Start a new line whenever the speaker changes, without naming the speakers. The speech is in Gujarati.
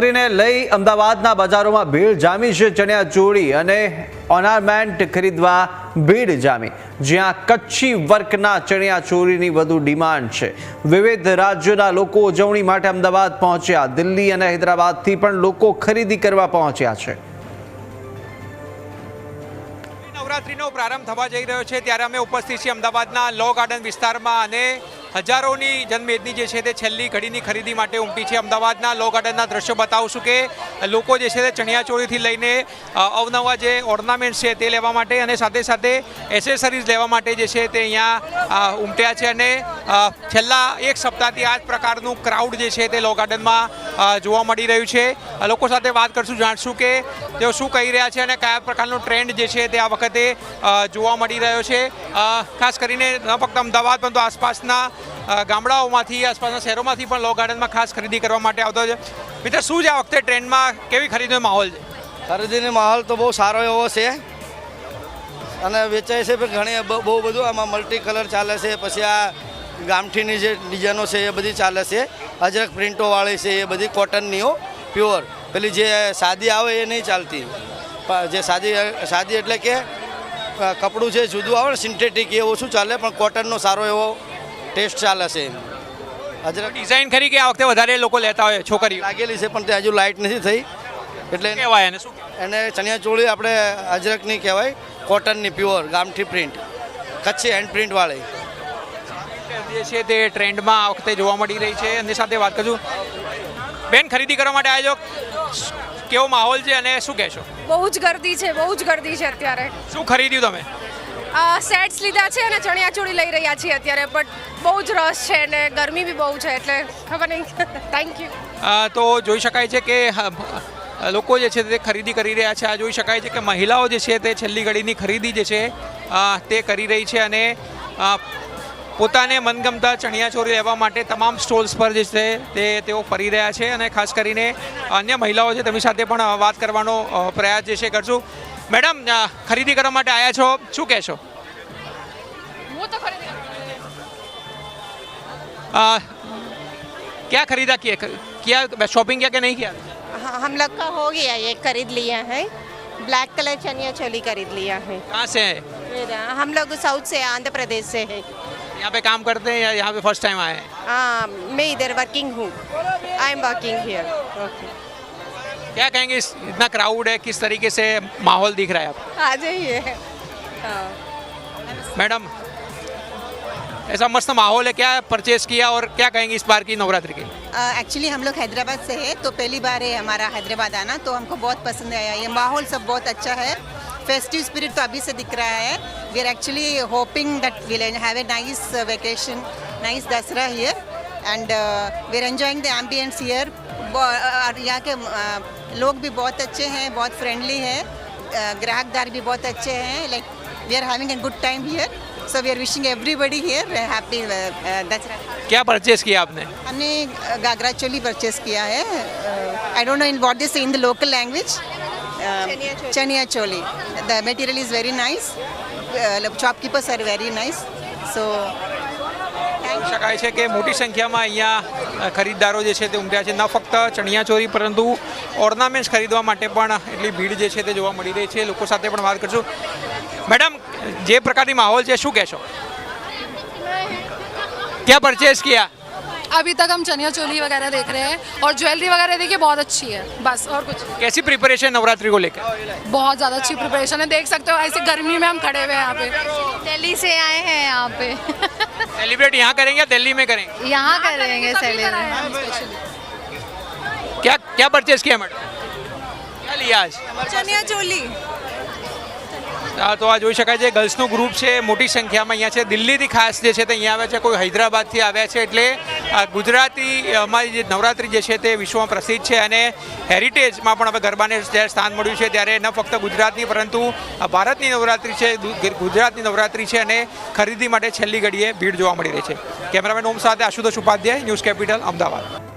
નવરાત્રિને લઈ અમદાવાદના બજારોમાં ભીડ જામી છે, ચણિયા ચોળી અને ઓર્નામેન્ટ ખરીદવા ભીડ જામી, જ્યાં કચ્છી વર્કના ચણિયા ચોળીની વધુ ડિમાન્ડ છે. વિવિધ રાજ્યોના લોકો ઉજવણી માટે અમદાવાદ પહોંચ્યા, દિલ્હી અને હૈદરાબાદથી પણ લોકો ખરીદી કરવા પહોંચ્યા છે.
નવરાત્રીનો પ્રારંભ થવા જઈ રહ્યો છે, ત્યારે અમે ઉપસ્થિત છીએ અમદાવાદના લો ગાર્ડન વિસ્તારમાં અને હજારોની જનમેદની જે છે તે છેલ્લી ઘડીની ખરીદી માટે ઉમટી છે. અમદાવાદના લો ગાર્ડનના દ્રશ્યો બતાવશું કે લોકો જે છે તે ચણિયાચોળીથી લઈને અવનવા જે ઓર્નામેન્ટ્સ છે તે લેવા માટે અને સાથે સાથે એસેસરીઝ લેવા માટે જે છે તે અહીંયા ઉમટ્યા છે. અને છેલ્લા એક સપ્તાહથી આ જ પ્રકારનું ક્રાઉડ જે છે તે લો ગાર્ડનમાં જોવા મળી રહ્યું છે. લોકો સાથે વાત કરશું, જાણશું કે તેઓ શું કહી રહ્યા છે અને કયા પ્રકારનો ટ્રેન્ડ જે છે તે આ વખતે જોવા મળી રહ્યો છે. ખાસ કરીને ન ફક્ત અમદાવાદ, પરંતુ આસપાસના ગામડાઓમાંથી, આસપાસના શહેરોમાંથી પણ લો ગાર્ડનમાં ખાસ ખરીદી કરવા માટે આવતો છે મિત્ર, શું છે આ વખતે ટ્રેન્ડમાં? કેવી ખરીદીનો માહોલ છે?
ખરીદીનો માહોલ તો બહુ સારો એવો છે. અને વેચાય છે પણ ઘણી બહુ બધું. આમાં મલ્ટી કલર ચાલે છે. પછી આ ગામઠીની જે ડિઝાઇનો છે એ બધી ચાલે છે. અજરક પ્રિન્ટોવાળી છે એ બધી કોટનનીઓ પ્યોર. પેલી જે સાદી આવે એ નહીં ચાલતી. પણ જે સાદી સાદી એટલે કે કપડું છે જુદું આવે ને સિન્થેટિક એ ઓછું ચાલે પણ કોટનનો સારો એવો ટેસ્ટ ચાલે છે અજરક
ડિઝાઇન ખરી કે આ વખતે વધારે લોકો લેતા હોય છોકરીઓ?
લાગેલી છે પણ તે હજુ લાઇટ નથી થઈ. એટલે
કહેવાય એને? શું
એને ચણિયા ચોળી આપણે અજરકની કહેવાય કોટનની પ્યોર ગામઠી પ્રિન્ટ. કચ્છી હેન્ડ પ્રિન્ટવાળી.
જે છે તે ટ્રેન્ડમાં આ વખતે જોવા મળી રહી છે. એની સાથે વાત કરું બેન ખરીદી કરવા માટે આવ્યો કેવો માહોલ છે અને શું કહેશો?
બહુ જ ગર્દી છે બહુ જ ગર્દી છે અત્યારે.
શું ખરીદ્યું તમે?
સેટ્સ લીધા છે અને ચણિયા ચોળી લઈ રહ્યા છીએ અત્યારે બટ બહુ જ રસ છે અને ગરમી બી બહુ છે એટલે ખબર નહીં. થેન્ક યુ
તો જોઈ શકાય છે કે લોકો જે છે તે ખરીદી કરી રહ્યા છે. આ જોઈ શકાય છે કે મહિલાઓ જે છે તે છેલ્લી ઘડીની ખરીદી જે છે તે કરી રહી છે અને પોતાને મનગમતા ચણિયાચોળી લેવા માટે તમામ સ્ટોલ્સ પર જે છે તે તેઓ ફરી રહ્યા છે અને ખાસ કરીને અન્ય મહિલાઓ છે તેમની સાથે પણ વાત કરવાનો અ, પ્રયાસ જે છે કરશું મેડમ અ, ખરીદી કરવા માટે આવ્યા છો શું કહેશો
હું તો ખરીદી
અ, क्या खरीदा किया किया शॉपिंग किया कि नहीं किया
हाँ हम लोग का हो गया ये खरीद लिया है ब्लैक कलर चनिया चोली खरीद लिया है
कहाँ से है
फिर हम लोग साउथ से आंध्र प्रदेश से है
यहाँ पे काम करते हैं या यहाँ पे फ़र्स्ट टाइम आए हैं?
हाँ मैं इधर वर्किंग हूँ। आई एम वर्किंग हियर
क्या कहेंगे इस इतना क्राउड है किस तरीके से माहौल दिख रहा है आपको?
आ जाइए। हाँ।
मैडम ऐसा मस्त माहौल है क्या परचेज किया और क्या कहेंगे इस बार की नवरात्रि की
एक्चुअली हम लोग हैदराबाद से है तो पहली बार है हमारा हैदराबाद आना तो हमको बहुत पसंद आया। ये माहौल सब बहुत अच्छा है। फेस्टिव स्पिरिट तो अभी से दिख रहा है। We are actually hoping that will have a nice vacation nice Dussehra here and we are enjoying the ambiance here और यहाँ के uh, लोग भी बहुत अच्छे हैं बहुत फ्रेंडली हैं। Uh, ग्राहकदार भी बहुत अच्छे हैं। Like we are having a good time here so we are wishing everybody here happy Dussehra.
क्या परचेज किया आपने?
हमने घाघरा चोली परचेज किया है। I don't know in what this in the local language Um, chania choli. The material is very nice. Uh, shopkeepers are very
nice. So શકાય છે કે મોટી સંખ્યામાં અહીંયા ખરીદદારો જે છે તે ઉમટ્યા છે. ન ફક્ત ચણિયાચોરી પરંતુ ઓર્નામેન્ટ્સ ખરીદવા માટે પણ એટલી ભીડ જે છે તે જોવા મળી રહી છે. લોકો સાથે પણ વાત કરશું. મેડમ જે પ્રકારની માહોલ છે શું કહેશો? ક્યાં પરચેસ ક્યાં?
अभी तक हम चनिया चोली वगैरह देख रहे हैं और ज्वेलरी वगैरह देखिए बहुत अच्छी है बस और कुछ नहीं।
कैसी प्रिपरेशन नवरात्रि को लेकर
बहुत ज़्यादा अच्छी प्रिपरेशन है देख सकते हो ऐसे गर्मी में हम खड़े हुए हैं यहाँ पे
दिल्ली से आए हैं यहाँ पे
सेलिब्रेट यहाँ करेंगे या दिल्ली में करेंगे
यहाँ करेंगे
तभी
सेलिब्रेट
कराए हम स्पेशली
क्या क्या परचेज किया मैडम क्या लिया आज
चनिया चोली
હા તો આ જોઈ શકાય છે ગર્લ્સનું ગ્રુપ છે મોટી સંખ્યામાં અહીંયા છે દિલ્હીથી ખાસ જે છે તે અહીંયા આવ્યા છે કોઈ હૈદરાબાદથી આવ્યા છે એટલે આ ગુજરાતી અમારી જે નવરાત્રિ જે છે તે વિશ્વમાં પ્રસિદ્ધ છે અને હેરિટેજમાં પણ હવે ગરબાને જ્યારે સ્થાન મળ્યું છે ત્યારે ન ફક્ત ગુજરાતની પરંતુ ભારતની નવરાત્રિ છે ગુજરાતની નવરાત્રિ છે અને ખરીદી માટે છેલ્લી ઘડીએ ભીડ જોવા મળી રહી છે. કેમેરામેન ઓમ સાથે આશુતોષ ઉપાધ્યાય, ન્યૂઝ કેપિટલ, અમદાવાદ.